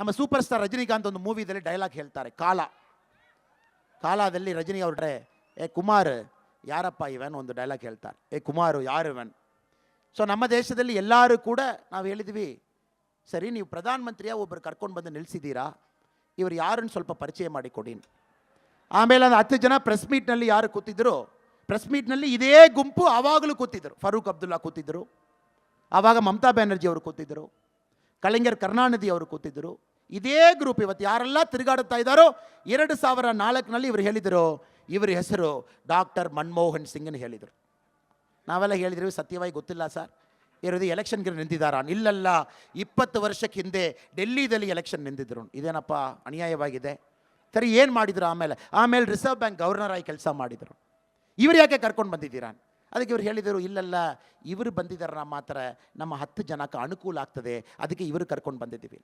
ನಮ್ಮ super star Rajinikanth ಒಂದು ಮೂವಿದಲ್ಲಿ dialogue ಹೇಳ್ತಾರೆ. ಕಾಲ. ಕಾಲದಲ್ಲಿ ರಜನಿ ಅವ್ರೆ ಏ ಕುಮಾರ್, ಯಾರಪ್ಪ ಇವನ್? ಒಂದು ಡೈಲಾಗ್ ಹೇಳ್ತಾರೆ. ಏ ಕುಮಾರು, ಯಾರು ಇವನ್? ಸೊ ನಮ್ಮ ದೇಶದಲ್ಲಿ ಎಲ್ಲರೂ ಕೂಡ ನಾವು ಹೇಳಿದ್ವಿ, ಸರಿ, ನೀವು ಪ್ರಧಾನ ಮಂತ್ರಿಯ ಒಬ್ಬರು ಕರ್ಕೊಂಡು ಬಂದು ನಿಲ್ಲಿಸಿದ್ದೀರಾ ಇವರು ಯಾರನ್ನು ಸ್ವಲ್ಪ ಪರಿಚಯ ಮಾಡಿಕೊಡಿ ಆಮೇಲೆ ಒಂದು ಹತ್ತು ಜನ ಪ್ರೆಸ್ ಮೀಟ್ನಲ್ಲಿ ಯಾರು ಕೂತಿದ್ರು ಪ್ರೆಸ್ ಮೀಟ್ನಲ್ಲಿ ಇದೇ ಗುಂಪು ಆವಾಗಲೂ ಕೂತಿದ್ರು. ಫರೂಕ್ ಅಬ್ದುಲ್ಲಾ ಕೂತಿದ್ದರು ಆವಾಗ ಮಮತಾ ಬ್ಯಾನರ್ಜಿ ಅವರು ಕೂತಿದ್ದರು ಕಳಿಂಗರ್ ಕರುಣಾನಿಧಿ ಅವರು ಕೂತಿದ್ದರು ಇದೇ ಗ್ರೂಪ್ ಇವತ್ತು ಯಾರೆಲ್ಲ ತಿರುಗಾಡುತ್ತಾ ಇದ್ದಾರೋ ಎರಡು ಸಾವಿರ ನಾಲ್ಕಿನಲ್ಲಿ ಇವರು ಹೇಳಿದರು. ಇವರ ಹೆಸರು ಡಾಕ್ಟರ್ ಮನಮೋಹನ್ ಸಿಂಗ್ನ ಹೇಳಿದರು. ನಾವೆಲ್ಲ ಹೇಳಿದ್ರಿ ಸತ್ಯವಾಗಿ ಗೊತ್ತಿಲ್ಲ ಸರ್. ಇರೋದು ಎಲೆಕ್ಷನ್ಗೆ ನಿಂತಿದ್ದಾರಾ? ಇಲ್ಲಲ್ಲ, ಇಪ್ಪತ್ತು ವರ್ಷಕ್ಕೆ ಹಿಂದೆ ಡೆಲ್ಲಿದಲ್ಲಿ ಎಲೆಕ್ಷನ್ ನಿಂತಿದ್ರು. ಇದೇನಪ್ಪ ಅನ್ಯಾಯವಾಗಿದೆ? ಸರಿ, ಏನು ಮಾಡಿದ್ರು ಆಮೇಲೆ? ಆಮೇಲೆ ರಿಸರ್ವ್ ಬ್ಯಾಂಕ್ ಗವರ್ನರ್ ಆಗಿ ಕೆಲಸ ಮಾಡಿದರು. ಇವರು ಯಾಕೆ ಕರ್ಕೊಂಡು ಬಂದಿದ್ದೀರಾ? ಅದಕ್ಕೆ ಇವರು ಹೇಳಿದರು, ಇಲ್ಲಲ್ಲ, ಇವರು ಬಂದಿದ್ದಾರೆ ನಮ್ಮ ಮಾತ್ರ ನಮ್ಮ ಹತ್ತು ಜನಕ್ಕೆ ಅನುಕೂಲ ಆಗ್ತದೆ. ಅದಕ್ಕೆ ಇವರು ಕರ್ಕೊಂಡು ಬಂದಿದ್ದೀವಿ.